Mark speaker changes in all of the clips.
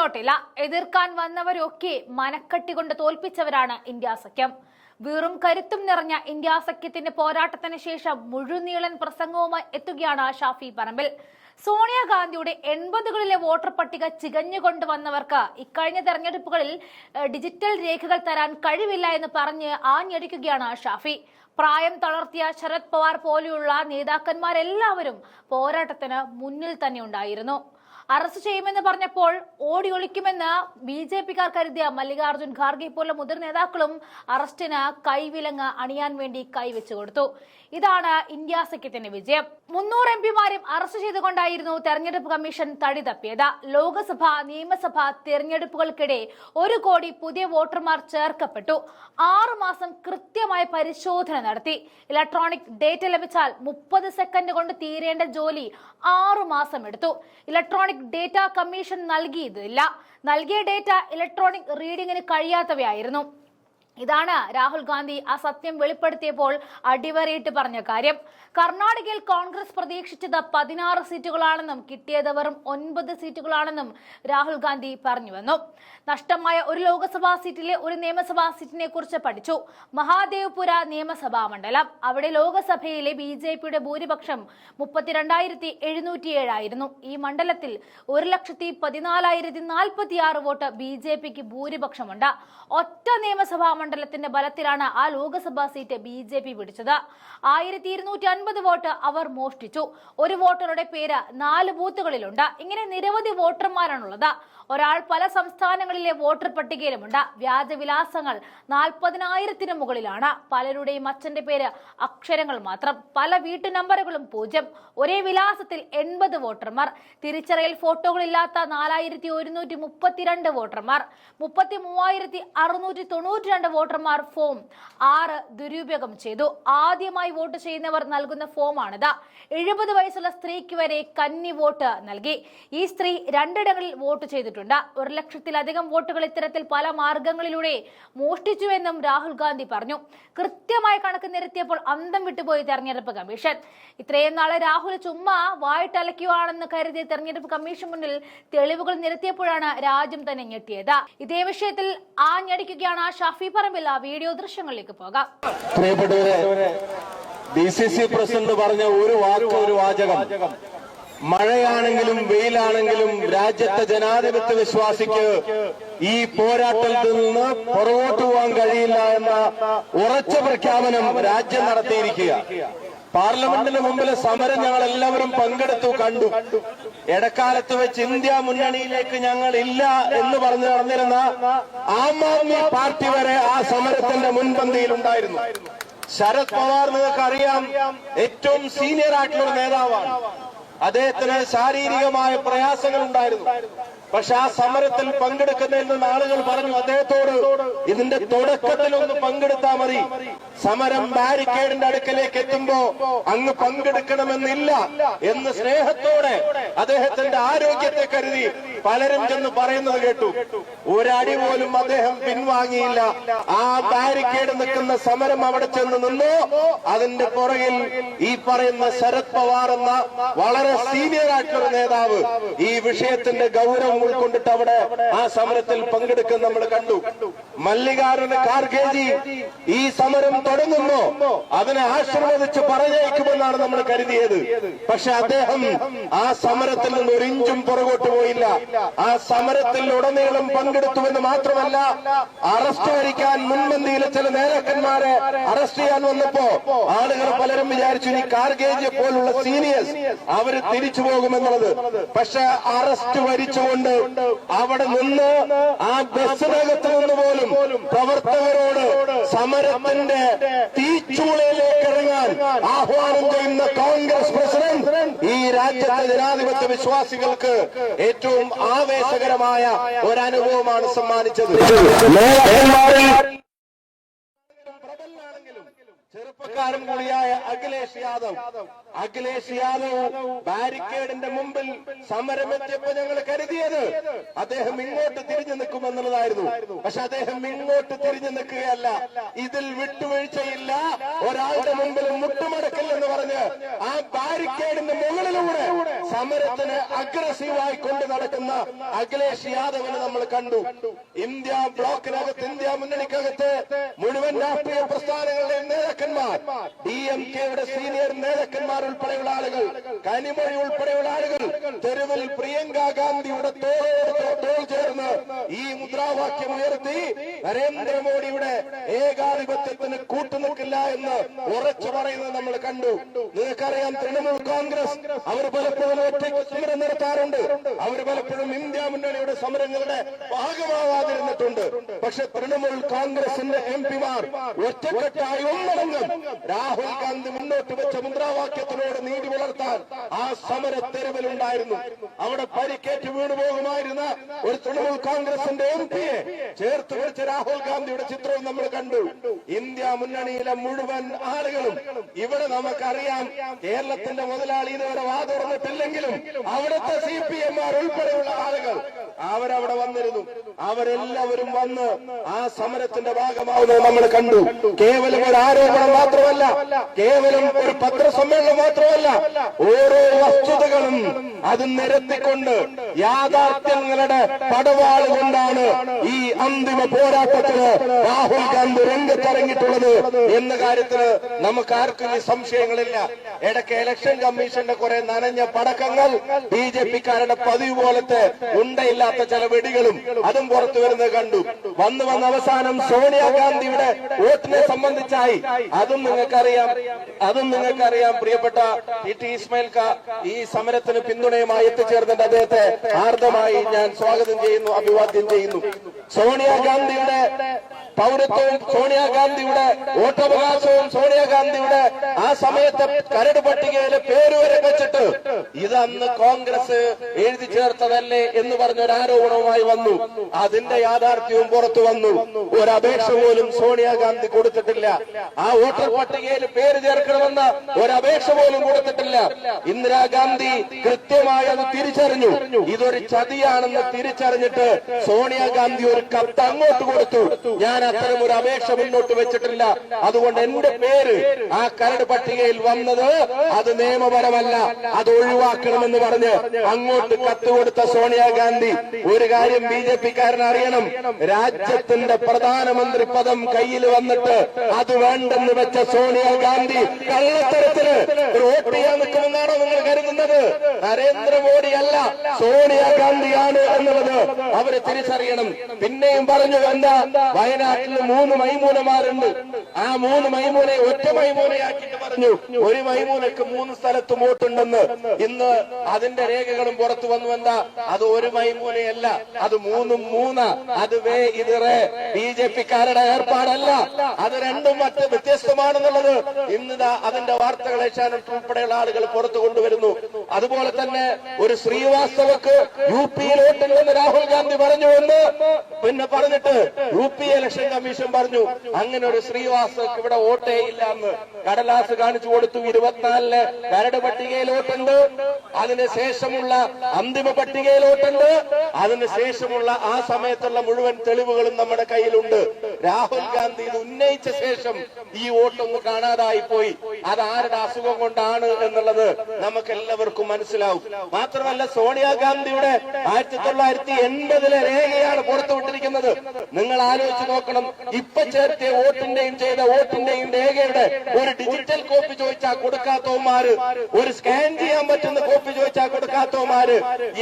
Speaker 1: പിന്നോട്ടില്ല എതിർക്കാൻ വന്നവരൊക്കെ മനക്കെട്ടി കൊണ്ട് തോൽപ്പിച്ചവരാണ് ഇന്ത്യ സഖ്യം വീറും കരുത്തും നിറഞ്ഞ ഇന്ത്യ സഖ്യത്തിന്റെ പോരാട്ടത്തിന് ശേഷം മുഴുനീളൻ പ്രസംഗവുമായി എത്തുകയാണ് ഷാഫി പറമ്പിൽ. സോണിയാഗാന്ധിയുടെ എൺപതുകളിലെ വോട്ടർ പട്ടിക ചികഞ്ഞുകൊണ്ട് വന്നവർക്ക് ഇക്കഴിഞ്ഞ തെരഞ്ഞെടുപ്പുകളിൽ ഡിജിറ്റൽ രേഖകൾ തരാൻ കഴിവില്ല എന്ന് പറഞ്ഞ് ആഞ്ഞടിക്കുകയാണ് ഷാഫി. പ്രായം തളർത്തിയ ശരത് പവാർ പോലെയുള്ള നേതാക്കന്മാരെല്ലാവരും പോരാട്ടത്തിന് മുന്നിൽ തന്നെ ഉണ്ടായിരുന്നു. അറസ്റ്റ് ചെയ്യുമെന്ന് പറഞ്ഞപ്പോൾ ഓടി ഒളിക്കുമെന്ന് ബി ജെ പിക്കാർ കരുതിയ മല്ലികാർജുൻ ഖാർഗെ പോലെ മുതിർന്ന നേതാക്കളും അറസ്റ്റിന് കൈവിലങ്ങ് അണിയാൻ വേണ്ടി കൈവച്ചു കൊടുത്തു. ഇതാണ് ഇന്ത്യ സഖ്യത്തിന്റെ വിജയം. മുന്നൂറ് എം പിമാരും അറസ്റ്റ് ചെയ്തുകൊണ്ടായിരുന്നു തെരഞ്ഞെടുപ്പ് കമ്മീഷൻ തടി തപ്പിയത്. ലോക്സഭ നിയമസഭ തെരഞ്ഞെടുപ്പുകൾക്കിടെ ഒരു കോടി പുതിയ വോട്ടർമാർ ചേർക്കപ്പെട്ടു. ആറു മാസം കൃത്യമായ പരിശോധന നടത്തി. ഇലക്ട്രോണിക് ഡേറ്റ ലഭിച്ചാൽ മുപ്പത് സെക്കൻഡ് കൊണ്ട് തീരേണ്ട ജോലി ആറു മാസം എടുത്തു. ഇലക്ട്രോണിക് ഡേറ്റ കമ്മീഷൻ നൽകിയതില്ല നൽകിയ ഡേറ്റ ഇലക്ട്രോണിക് റീഡിങ്ങിന് കഴിയാത്തവയായിരുന്നു. ഇതാണ് രാഹുൽ ഗാന്ധി ആ സത്യം വെളിപ്പെടുത്തിയപ്പോൾ അടിവരയിട്ട് പറഞ്ഞ കാര്യം. കർണാടകയിൽ കോൺഗ്രസ് പ്രതീക്ഷിച്ചത് പതിനാറ് സീറ്റുകളാണെന്നും കിട്ടിയത് വെറും ഒൻപത് സീറ്റുകളാണെന്നും രാഹുൽ ഗാന്ധി പറഞ്ഞു വന്നു. നഷ്ടമായ ഒരു ലോക്സഭാ സീറ്റിലെ ഒരു നിയമസഭാ സീറ്റിനെ കുറിച്ച് പഠിച്ചു. മഹാദേവ്പുര നിയമസഭാ മണ്ഡലം. അവിടെ ലോക്സഭയിലെ ബി ജെ പിയുടെ ഭൂരിപക്ഷം മുപ്പത്തിരണ്ടായിരത്തി എഴുന്നൂറ്റിയേഴായിരുന്നു ഈ മണ്ഡലത്തിൽ ഒരു ലക്ഷത്തി പതിനാലായിരത്തി നാൽപ്പത്തി ആറ് വോട്ട് ബി ജെ പിക്ക് ഭൂരിപക്ഷമുണ്ട്. ഒറ്റ നിയമസഭാ മണ്ഡലത്തിന്റെ ബലത്തിലാണ് ആ Lok Sabha seat B J P പിടിച്ചത്. ആയിരത്തി ഇരുന്നൂറ്റി അൻപത് വോട്ട് അവർ മോഷ്ടിച്ചു. ഒരു വോട്ടറുടെ പേര് നാല് ബൂത്തുകളിലുണ്ട്. ഇങ്ങനെ നിരവധി വോട്ടർമാരാണുള്ളത്. ഒരാൾ പല സംസ്ഥാനങ്ങളിലെ വോട്ടർ പട്ടികയിലുമുണ്ട്. വ്യാജവിലാസങ്ങൾ നാൽപ്പതിനായിരത്തിന് മുകളിലാണ്. പലരുടെയും അച്ഛന്റെ പേര് അക്ഷരങ്ങൾ മാത്രം. പല വീട്ടു നമ്പറുകളും പൂജ്യം. ഒരേ വിലാസത്തിൽ എൺപത് വോട്ടർമാർ. തിരിച്ചറിയൽ ഫോട്ടോകളില്ലാത്ത നാലായിരത്തി ഒരുന്നൂറ്റി മുപ്പത്തിരണ്ട് വോട്ടർമാർ. മുപ്പത്തി മൂവായിരത്തി അറുന്നൂറ്റി തൊണ്ണൂറ്റി രണ്ട് വോട്ടർമാർ ഫോം ആറ് ദുരുപയോഗം ചെയ്തു. ആദ്യമായി വോട്ട് ചെയ്യുന്നവർ നൽകുന്ന ഫോമാണിത്. എഴുപത് വയസ്സുള്ള സ്ത്രീക്ക് വരെ കന്നി വോട്ട് നൽകി. ഈ സ്ത്രീ രണ്ടിടങ്ങളിൽ വോട്ട് ചെയ്തിട്ടുണ്ട്. ഒരു ലക്ഷത്തിലധികം വോട്ടുകൾ ഇത്തരത്തിൽ പല മാർഗങ്ങളിലൂടെ മോഷ്ടിച്ചുവെന്നും രാഹുൽ ഗാന്ധി പറഞ്ഞു. കൃത്യമായ കണക്ക് നിരത്തിയപ്പോൾ അന്തം വിട്ടുപോയി തെരഞ്ഞെടുപ്പ് കമ്മീഷൻ. ഇത്രയും നാളെ രാഹുൽ ചുമ്മാ വായിട്ടലയ്ക്കുവാണെന്ന് കരുതിയ തെരഞ്ഞെടുപ്പ് കമ്മീഷൻ മുന്നിൽ തെളിവുകൾ നിരത്തിയപ്പോഴാണ് രാജ്യം തന്നെ ഞെട്ടിയത്. ഇതേ വിഷയത്തിൽ ആഞ്ഞടിക്കുകയാണ് ഷാഫി പറമ്പിൽ ആ വീഡിയോ ദൃശ്യങ്ങളിലേക്ക് പോകാം.
Speaker 2: ഡി സി സി പ്രസിഡന്റ് പറഞ്ഞ ഒരു വാക്ക് ഒരു വാചകം. മഴയാണെങ്കിലും വെയിലാണെങ്കിലും രാജ്യത്തെ ജനാധിപത്യ വിശ്വാസിക്ക് ഈ പോരാട്ടത്തിൽ നിന്ന് പുറകോട്ട് പോകാൻ കഴിയില്ല എന്ന ഉറച്ച പ്രഖ്യാപനം രാജ്യം നടത്തിയിരിക്കുക പാർലമെന്റിന് മുമ്പിലെ സമരം ഞങ്ങൾ എല്ലാവരും പങ്കെടുത്തു കണ്ടു. ഇടക്കാലത്ത് വെച്ച് ഇന്ത്യ മുന്നണിയിലേക്ക് ഞങ്ങൾ ഇല്ല എന്ന് പറഞ്ഞു നടന്നിരുന്ന ആം ആദ്മി പാർട്ടി വരെ ആ സമരത്തിന്റെ മുൻപന്തിയിൽ ഉണ്ടായിരുന്നു. ശരത് പവാർ നിങ്ങൾക്ക് അറിയാം ഏറ്റവും സീനിയർ ആയിട്ടുള്ള നേതാവാണ്. അദ്ദേഹത്തിന് ശാരീരികമായ പ്രയാസങ്ങൾ ഉണ്ടായിരുന്നു. പക്ഷെ ആ സമരത്തിൽ പങ്കെടുക്കുന്നതിൽ ആളുകൾ പറഞ്ഞു അദ്ദേഹത്തോട് ഇതിന്റെ തുടക്കത്തിൽ ഒന്ന് പങ്കെടുത്താ മതി. സമരം ബാരിക്കേഡിന്റെ അടുക്കലേക്ക് എത്തുമ്പോ അങ്ങ് പങ്കെടുക്കണമെന്നില്ല എന്ന് സ്നേഹത്തോടെ അദ്ദേഹത്തിന്റെ ആരോഗ്യത്തെ കരുതി പലരും ചെന്ന് പറയുന്നത് കേട്ടു. ഒരടി പോലും അദ്ദേഹം പിൻവാങ്ങിയില്ല. ആ ബാരിക്കേഡ് നിൽക്കുന്ന സമരം അവിടെ ചെന്ന് നിന്നു. അതിന്റെ പുറകിൽ ഈ പറയുന്ന ശരത് പവാർ എന്ന വളരെ സീനിയർ ആയിട്ടുള്ള നേതാവ് ഈ വിഷയത്തിന്റെ ഗൗരവം ഉൾക്കൊണ്ടിട്ട് അവിടെ ആ സമരത്തിൽ പങ്കെടുക്കുന്ന നമ്മൾ കണ്ടു. മല്ലികാർജുന ഖാർഗേജി ഈ സമരം തുടങ്ങുമ്പോ അതിനെ ആശീർവദിച്ച് പറഞ്ഞയക്കുമെന്നാണ് നമ്മൾ കരുതിയത്. പക്ഷെ അദ്ദേഹം ആ സമരത്തിൽ നിന്ന് ഒരു ഇഞ്ചും പുറകോട്ട് പോയില്ല. ആ സമരത്തിൽ ഉടനീളം പങ്കെടുത്തുവെന്ന് മാത്രമല്ല അറസ്റ്റ് വരിക്കാൻ മുൻപന്തിയിലെ ചില നേതാക്കന്മാരെ അറസ്റ്റ് ചെയ്യാൻ വന്നപ്പോ ആളുകൾ പലരും വിചാരിച്ചു ഇനി കാർഗേജ് പോലുള്ള സീനിയേഴ്സ് അവർ തിരിച്ചു പോകുമെന്നുള്ളത്. പക്ഷെ അറസ്റ്റ് വരിച്ചുകൊണ്ട് അവിടെ നിന്ന് ആ ബസ്സിനകത്ത് നിന്ന് പോലും പ്രവർത്തകരോട് സമരത്തിന്റെ തീച്ചൂളയിലേക്ക് ഇറങ്ങാൻ ആഹ്വാനം ചെയ്യുന്ന കോൺഗ്രസ് പ്രസിഡന്റ് ഈ രാജ്യത്തെ ജനാധിപത്യ വിശ്വാസികൾക്ക് ഏറ്റവും ആവേശകരമായ ഒരനുഭവമാണ് സമ്മാനിച്ചത്. ചെറുപ്പക്കാരൻ കൂടിയായ അഖിലേഷ് യാദവ് അഖിലേഷ് യാദവ് ബാരിക്കേഡിന്റെ മുമ്പിൽ സമരമെത്തിയപ്പോ ഞങ്ങൾ കരുതിയത് അദ്ദേഹം ഇങ്ങോട്ട് തിരിഞ്ഞു നിൽക്കുമെന്നുള്ളതായിരുന്നു പക്ഷെ അദ്ദേഹം ഇങ്ങോട്ട് തിരിഞ്ഞു നിൽക്കുകയല്ല. ഇതിൽ വിട്ടുവീഴ്ചയില്ല. ഒരാളുടെ മുമ്പിൽ മുട്ടുമടക്കില്ലെന്ന് പറഞ്ഞ് ആ ബാരിക്കേഡിന്റെ മുകളിലൂടെ സമരത്തിന് അഗ്രസീവായി കൊണ്ട് നടക്കുന്ന അഖിലേഷ് യാദവിനെ നമ്മൾ കണ്ടു. ഇന്ത്യ ബ്ലോക്കിനകത്ത് ഇന്ത്യ മുന്നണിക്കകത്ത് മുഴുവൻ രാഷ്ട്രീയ പ്രസ്ഥാനങ്ങളുടെ നേതാക്കന്മാർ ഡി എം കെയുടെ സീനിയർ നേതാക്കന്മാർ ഉൾപ്പെടെയുള്ള ആളുകൾ കനിമൊഴി ഉൾപ്പെടെയുള്ള ആളുകൾ തെരുവിൽ പ്രിയങ്ക ഗാന്ധിയുടെ തോളോട് തോൾ ചേർന്ന് ഈ മുദ്രാവാക്യം ഉയർത്തി നരേന്ദ്രമോദിയുടെ ഏകാധിപത്യത്തിന് കൂട്ടുനിൽക്കില്ല എന്ന് ഉറച്ചു പറയുന്നത് നമ്മൾ കണ്ടു. നിങ്ങൾക്കറിയാം തൃണമൂൽ കോൺഗ്രസ് അവർ പലപ്പോഴും ഒറ്റയ്ക്ക് സമരം നടത്താറുണ്ട് അവർ പലപ്പോഴും ഇന്ത്യ മുന്നണിയുടെ സമരങ്ങളുടെ ഭാഗമാവാതിരുന്നിട്ടുണ്ട്. പക്ഷെ തൃണമൂൽ കോൺഗ്രസിന്റെ എം പിമാർ ഒറ്റക്കെട്ടായി ഒന്നടങ്കം രാഹുൽ ഗാന്ധി മുന്നോട്ട് വെച്ച മുദ്രാവാക്യത്തിനോട് നീതി പുലർത്താൻ ആ സമര തെരുവിലുണ്ടായിരുന്നു അവിടെ പരിക്കേറ്റ് വീണു പോകുമായിരുന്ന ഒരു തൃണമൂൽ കോൺഗ്രസിന്റെ എം പിയെ ചേർത്ത് പിടിച്ച രാഹുൽ ഗാന്ധിയുടെ ചിത്രവും നമ്മൾ കണ്ടു. ഇന്ത്യ മുന്നണിയിലെ മുഴുവൻ ആളുകളും ഇവിടെ നമുക്കറിയാം കേരളത്തിന്റെ മുതലാളി ഇതുവരെ വാതുറന്നിട്ടില്ലെങ്കിലും അവിടുത്തെ സി പി എംമാർ ഉൾപ്പെടെയുള്ള ആളുകൾ അവരവിടെ വന്നിരുന്നു. അവരെല്ലാവരും വന്ന് ആ സമരത്തിന്റെ ഭാഗമാവുന്നത് നമ്മൾ കണ്ടു. കേവലം ഒരു ആരോപണം മാത്രമല്ല കേവലം ഒരു പത്രസമ്മേളനം മാത്രമല്ല ഓരോ വസ്തുതകളും അത് നിരത്തിക്കൊണ്ട് യാഥാർത്ഥ്യങ്ങളുടെ പടവാൾ കൊണ്ടാണ് ഈ അന്തിമ പോരാട്ടത്തിന് രാഹുൽ ഗാന്ധി രംഗത്തിറങ്ങിയിട്ടുള്ളത് എന്ന കാര്യത്തിൽ നമുക്ക് ആർക്കും ഈ സംശയങ്ങളില്ല. ഇടയ്ക്ക് ഇലക്ഷൻ കമ്മീഷന്റെ കുറെ നനഞ്ഞ പടക്കങ്ങൾ ബി ജെ പിക്കാരുടെ പതിവ് പോലത്തെ ഉണ്ടയില്ലാത്ത ചില വെടികളും അതും പുറത്തു വരുന്നത് കണ്ടു. വന്നു വന്ന അവസാനം സോണിയാഗാന്ധിയുടെ വോട്ടിനെ സംബന്ധിച്ചായി അതും നിങ്ങൾക്കറിയാം. അതും നിങ്ങൾക്കറിയാം പ്രിയപ്പെട്ട ടി ടി ഇസ്മയിൽ ഈ സമരത്തിന് പിന്തുണയുമായി എത്തിച്ചേർന്നിട്ട് അദ്ദേഹത്തെ ആർദ്രമായി ഞാൻ സ്വാഗതം ചെയ്യുന്നു അഭിവാദ്യം ചെയ്യുന്നു. സോണിയാഗാന്ധിയുടെ പൗരത്വവും സോണിയാഗാന്ധിയുടെ വോട്ടവകാശവും സോണിയാഗാന്ധിയുടെ ആ സമയത്തെ കരട് പട്ടികയിലെ പേര് വരെ വെച്ചിട്ട് ഇതന്ന് കോൺഗ്രസ് എഴുതി ചേർത്തതല്ലേ എന്ന് പറഞ്ഞ ഒരു ആരോപണവുമായി വന്നു. അതിന്റെ യാഥാർത്ഥ്യവും പുറത്തു വന്നു. ഒരു അപേക്ഷ പോലും സോണിയാഗാന്ധി കൊടുത്തിട്ടില്ല. ആ വോട്ടർ പട്ടികയിൽ പേര് ചേർക്കണമെന്ന ഒരു അപേക്ഷ പോലും കൊടുത്തിട്ടില്ല. ഇന്ദിരാഗാന്ധി കൃത്യമായി അത് തിരിച്ചറിഞ്ഞു. ഇതൊരു ചതിയാണെന്ന് തിരിച്ചറിഞ്ഞിട്ട് സോണിയാഗാന്ധി ഒരു കത്ത് അങ്ങോട്ട് കൊടുത്തു. ഞാൻ അത്തരം ഒരു അപേക്ഷ മുന്നോട്ട് വെച്ചിട്ടില്ല. അതുകൊണ്ട് എന്റെ പേര് ആ കരട് പട്ടികയിൽ വന്നത് അത് നിയമപരമല്ല. അത് ഒഴിവാക്കണമെന്ന് പറഞ്ഞ് അങ്ങോട്ട് കത്ത് കൊടുത്ത സോണിയാഗാന്ധി ഒരു കാര്യം ബി ജെ പിക്കാരൻ അറിയണം. രാജ്യത്തിന്റെ പ്രധാനമന്ത്രി പദം കയ്യിൽ വന്നിട്ട് അത് വേണ്ടെന്ന് വെച്ച സോണിയാഗാന്ധി കള്ളത്തരത്തിന് ഒരു വോട്ട് ചെയ്യാൻ നിൽക്കുമെന്നാണോ നിങ്ങൾ കരുതുന്നത്? നരേന്ദ്രമോദി അല്ല സോണിയാഗാന്ധിയാണ് എന്നുള്ളത് അവർ തിരിച്ചറിയണം. പിന്നെയും പറഞ്ഞു എന്താ വയനാട്ടിൽ മൂന്ന് മൈമൂനമാരുണ്ട്. ആ മൂന്ന് മൈമൂനെ ഒറ്റ മൈമൂനയാക്കിയിട്ട് പറഞ്ഞു ഒരു മൈമൂനക്ക് മൂന്ന് സ്ഥലത്ത് വോട്ടുണ്ടെന്ന്. ഇന്ന് അതിന്റെ രേഖകളും പുറത്തു വന്നു എന്താ അത് ഒരു മൈമൂനയല്ല അത് മൂന്നും മൂന്ന്. അത് വേ ഇത് റേ ബി ജെ പിക്കാരുടെ ഏർപ്പാടല്ല. അത് രണ്ടും മറ്റ് വ്യത്യസ്തമാണെന്നുള്ളത് ഇന്നിതാ അതിന്റെ വാർത്തകൾ ഏഷ്യാനെറ്റ് ഉൾപ്പെടെയുള്ള ആളുകൾ പുറത്തു കൊണ്ടുവരുന്നു. അതുപോലെ തന്നെ ഒരു ശ്രീവാസ്തവക്ക് യു പിയിൽ വോട്ടില്ലെന്ന് രാഹുൽ ഗാന്ധി പറഞ്ഞു എന്ന് പിന്നെ പറഞ്ഞിട്ട് യു പി ഇലക്ഷൻ കമ്മീഷൻ പറഞ്ഞു. അങ്ങനെ ഒരു ശ്രീവാസ്തവക്ക് ഇവിടെ വോട്ടേ ഇല്ല എന്ന് കടലാസ് കാണിച്ചു കൊടുത്തു. ഇരുപത്തിനാലിൽ കരട് പട്ടികയിൽ വോട്ടുണ്ട്. അതിനുശേഷമുള്ള അന്തിമ പട്ടികയിൽ വോട്ടുണ്ട്. അതിനുശേഷമുള്ള ആ സമയത്തുള്ള മുഴുവൻ തെളിവുകളും നമ്മുടെ കയ്യിലുണ്ട്. രാഹുൽ ഗാന്ധി ഇത് ഉന്നയിച്ച ശേഷം ഈ വോട്ടൊന്ന് കാണാതായി പോയി. അത് ആരുടെ അസുഖം കൊണ്ടാണ് എന്നുള്ളത് നമുക്ക് എല്ലാവർക്കും മനസ്സിലാവും. മാത്രമല്ല സോണിയാഗാന്ധിയുടെ ആയിരത്തി തൊള്ളായിരത്തി എൺപതിലെ രേഖയാണ് പുറത്തുവിട്ടിരിക്കുന്നത്. നിങ്ങൾ ആലോചിച്ച് നോക്കണം. ഇപ്പൊ ചേർത്തിയ വോട്ടിന്റെയും ചെയ്ത വോട്ടിന്റെയും രേഖയുടെ ഒരു ഡിജിറ്റൽ കോപ്പി ചോദിച്ചാൽ കൊടുക്കാത്തവന്മാര് ഒരു സ്കാൻ ചെയ്യാൻ പറ്റുന്ന കോപ്പി ചോദിച്ചാൽ കൊടുക്കാത്തവന്മാര്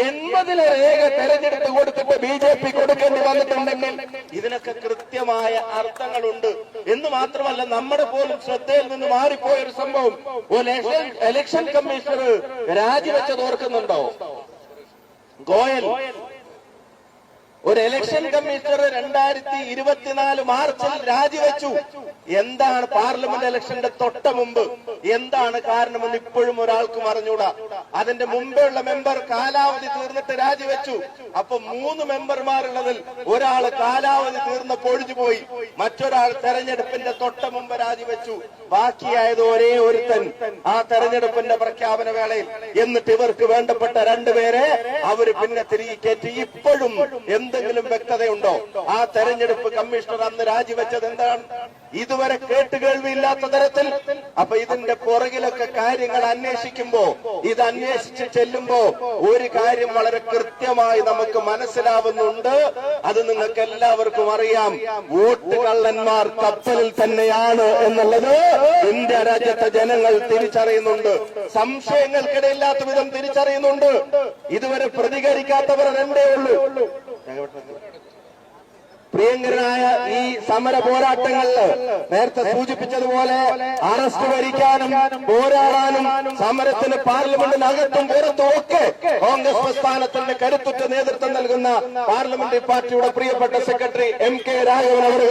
Speaker 2: എൺപതിലെ രേഖ തെരഞ്ഞെടുത്ത് കൊടുത്തിട്ട് ബി ജെ പി കൊടുക്കേണ്ടി വന്നിട്ടുണ്ടെങ്കിൽ ഇതിനൊക്കെ കൃത്യമായ അർത്ഥങ്ങളുണ്ട്. എന്ന് മാത്രമല്ല നമ്മുടെ പോലും ശ്രദ്ധയിൽ നിന്ന് മാറിപ്പോയ ഒരു സംഭവം. ഇലക്ഷൻ കമ്മീഷണർ രാജിവെച്ചത് ഓർക്കുന്നുണ്ടോ? ഗോയൽ. ഒരു ഇലക്ഷൻ കമ്മീഷണർ രണ്ടായിരത്തി ഇരുപത്തിനാല് മാർച്ചിൽ രാജിവെച്ചു. എന്താണ് പാർലമെന്റ് ഇലക്ഷന്റെ തൊട്ട മുമ്പ്? എന്താണ് കാരണമെന്ന് ഇപ്പോഴും ഒരാൾക്കും അറിഞ്ഞൂടാ. അതിന്റെ മുമ്പേ ഉള്ള മെമ്പർ കാലാവധി തീർന്നിട്ട് രാജിവെച്ചു. അപ്പൊ മൂന്ന് മെമ്പർമാരുള്ളതിൽ ഒരാൾ കാലാവധി തീർന്നപ്പോൾ ഒഴിഞ്ഞുപോയി. മറ്റൊരാൾ തെരഞ്ഞെടുപ്പിന്റെ തൊട്ട മുമ്പ് രാജിവെച്ചു. ബാക്കിയായത് ഒരേ ഒരുത്തൻ ആ തെരഞ്ഞെടുപ്പിന്റെ പ്രഖ്യാപന വേളയിൽ. എന്നിട്ട് ഇവർക്ക് വേണ്ടപ്പെട്ട രണ്ടുപേരെ അവർ പിന്നെ തിരികെ കയറ്റി. ഇപ്പോഴും എന്തെങ്കിലും വ്യക്തതയുണ്ടോ? ആ തെരഞ്ഞെടുപ്പ് കമ്മീഷണർ അന്ന് രാജിവെച്ചത് എന്താണ്? ഇതുവരെ കേട്ടുകേൾവിയില്ലാത്ത തരത്തിൽ അപ്പൊ ഇതിന്റെ പുറകിലൊക്കെ കാര്യങ്ങൾ അന്വേഷിക്കുമ്പോ ഇത് അന്വേഷിച്ച് ചെല്ലുമ്പോ ഒരു കാര്യം വളരെ കൃത്യമായി നമുക്ക് മനസ്സിലാവുന്നുണ്ട്. അത് നിങ്ങൾക്ക് എല്ലാവർക്കും അറിയാം. വോട്ട് കള്ളന്മാർ കപ്പലിൽ തന്നെയാണ് എന്നുള്ളത് ഇന്ത്യ രാജ്യത്തെ ജനങ്ങൾ തിരിച്ചറിയുന്നുണ്ട്. സംശയങ്ങൾക്കിടയില്ലാത്ത വിധം തിരിച്ചറിയുന്നുണ്ട്. ഇതുവരെ പ്രതികരിക്കാത്തവർ രണ്ടേ ഉള്ളൂ. പ്രിയങ്കരനായ ഈ സമര പോരാട്ടങ്ങളിൽ നേരത്തെ സൂചിപ്പിച്ചതുപോലെ അറസ്റ്റ് വരിക്കാനും പോരാടാനും സമരത്തിന് പാർലമെന്റിനകത്തും പുറത്തും ഒക്കെ കോൺഗ്രസ് പ്രസ്ഥാനത്തിന്റെ കരുത്തുറ്റ നേതൃത്വം നൽകുന്ന പാർലമെന്ററി പാർട്ടിയുടെ പ്രിയപ്പെട്ട സെക്രട്ടറി എം കെ രാഘവൻ അവർ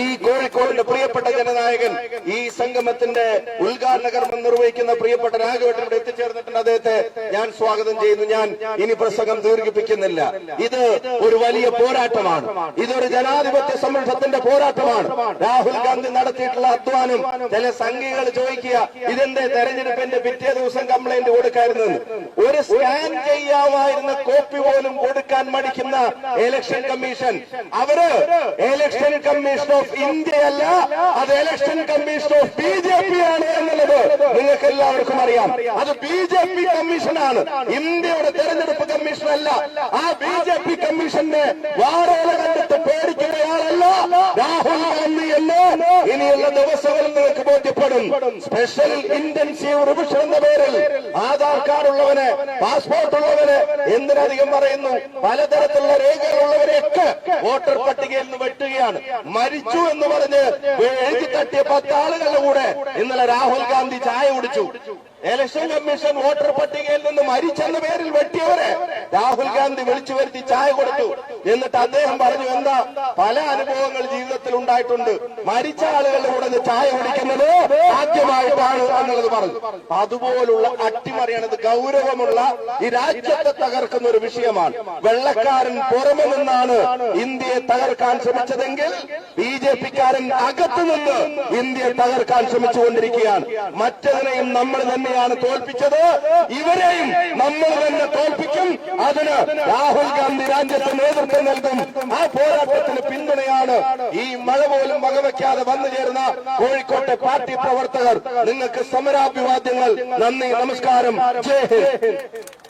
Speaker 2: ഈ കോഴിക്കോടിന്റെ പ്രിയപ്പെട്ട ജനനായകൻ ഈ സംഗമത്തിന്റെ ഉദ്ഘാടന കർമ്മം നിർവഹിക്കുന്ന പ്രിയപ്പെട്ട രാഘവേട്ടൻ ഇവിടെ എത്തിച്ചേർന്നിട്ടുണ്ട്. അദ്ദേഹത്തെ ഞാൻ സ്വാഗതം ചെയ്യുന്നു. ഞാൻ ഇനി പ്രസംഗം ദീർഘിപ്പിക്കുന്നില്ല. ഇത് ഒരു വലിയ പോരാട്ടമാണ്. ഇതൊരു ജനാധിപത്യ സമൂഹത്തിന്റെ പോരാട്ടമാണ്. രാഹുൽ ഗാന്ധി നടത്തിയിട്ടുള്ള അധ്വാനം ചില സംഘികൾ ചോദിക്കുക ഇതെന്റെ തെരഞ്ഞെടുപ്പിന്റെ പിറ്റേ ദിവസം കംപ്ലൈന്റ് കൊടുക്കായിരുന്നു ഒരു സ്കാൻ ചെയ്യാമായിരുന്ന കോപ്പി പോലും കൊടുക്കാൻ മടിക്കുന്ന ഇലക്ഷൻ കമ്മീഷൻ അവർ ഇലക്ഷൻ കമ്മീഷൻ ഓഫ് ഇന്ത്യ അല്ല അത് election commission of B J P ആണ് എന്നുള്ളത് നിങ്ങൾക്ക് എല്ലാവർക്കും അറിയാം. അത് ബി ജെ പി കമ്മീഷനാണ് ഇന്ത്യയുടെ തെരഞ്ഞെടുപ്പ് കമ്മീഷൻ അല്ല. ആ ബി ജെ പി കമ്മീഷന്റെ വാടക കണ്ടിട്ട് പേടിക്കുന്നയാളല്ല രാഹുൽ ഗാന്ധി എന്ന് ഇനിയുള്ള ദിവസങ്ങളിൽ നിങ്ങൾക്ക് ബോധ്യപ്പെടും. സ്പെഷ്യൽ ഇന്റൻസീവ് റിവിഷൻ എന്ന പേരിൽ ആധാർ കാർഡ് ഉള്ളവന് പാസ്പോർട്ട് ഉള്ളവന് എന്തിനധികം പറയുന്നു? പലതരത്തിലുള്ള രേഖകളുള്ളവരെയൊക്കെ വോട്ടർ പട്ടികയിൽ നിന്ന് വെട്ടുകയാണ്. മരിച്ചു എന്ന് പറഞ്ഞ് എഴുതി തട്ടിയ പത്താളുകളുടെ കൂടെ ഇന്നലെ രാഹുൽ ഗാന്ധി ചായ കുടിച്ചു. ഇലക്ഷൻ കമ്മീഷൻ വോട്ടർ പട്ടികയിൽ നിന്ന് മരിച്ചെന്ന പേരിൽ വെട്ടിയവരെ രാഹുൽ ഗാന്ധി വിളിച്ചു വരുത്തി ചായ കൊടുത്തു. എന്നിട്ട് അദ്ദേഹം പറഞ്ഞു എന്താ? പല അനുഭവങ്ങൾ ജീവിതത്തിൽ ഉണ്ടായിട്ടുണ്ട്. മരിച്ച ആളുകളുടെ കൂടെ ചായ കുടിക്കുന്നത് ആദ്യമായിട്ടാണ് എന്നുള്ളത് പറഞ്ഞു. അതുപോലുള്ള അട്ടിമറിയാണ് ഗൗരവമുള്ള ഈ രാജ്യത്തെ തകർക്കുന്ന ഒരു വിഷയമാണ്. വെള്ളക്കാരൻ പുറമെ നിന്നാണ് ഇന്ത്യയെ തകർക്കാൻ ശ്രമിച്ചതെങ്കിൽ ബി ജെ പിക്കാരൻ അകത്തു നിന്ന് ഇന്ത്യയെ തകർക്കാൻ ശ്രമിച്ചുകൊണ്ടിരിക്കുകയാണ്. മറ്റതിനെയും നമ്മൾ തന്നെയാണ് തോൽപ്പിച്ചത്. ഇവരെയും നമ്മൾ തന്നെ തോൽപ്പിക്കും. അതിന് രാഹുൽ ഗാന്ധി രാജ്യത്ത് നേതൃത്വം നൽകും. ആ പോരാട്ടത്തിന് പിന്തുണയാണ് ഈ മഴ പോലും വകവയ്ക്കാതെ വന്നു ചേരുന്ന കോഴിക്കോട്ടെ പാർട്ടി പ്രവർത്തകർ. നിങ്ങൾക്ക് സമരാഭിവാദ്യങ്ങൾ. നന്ദി നമസ്കാരം. ജയ് ഹിന്ദ്.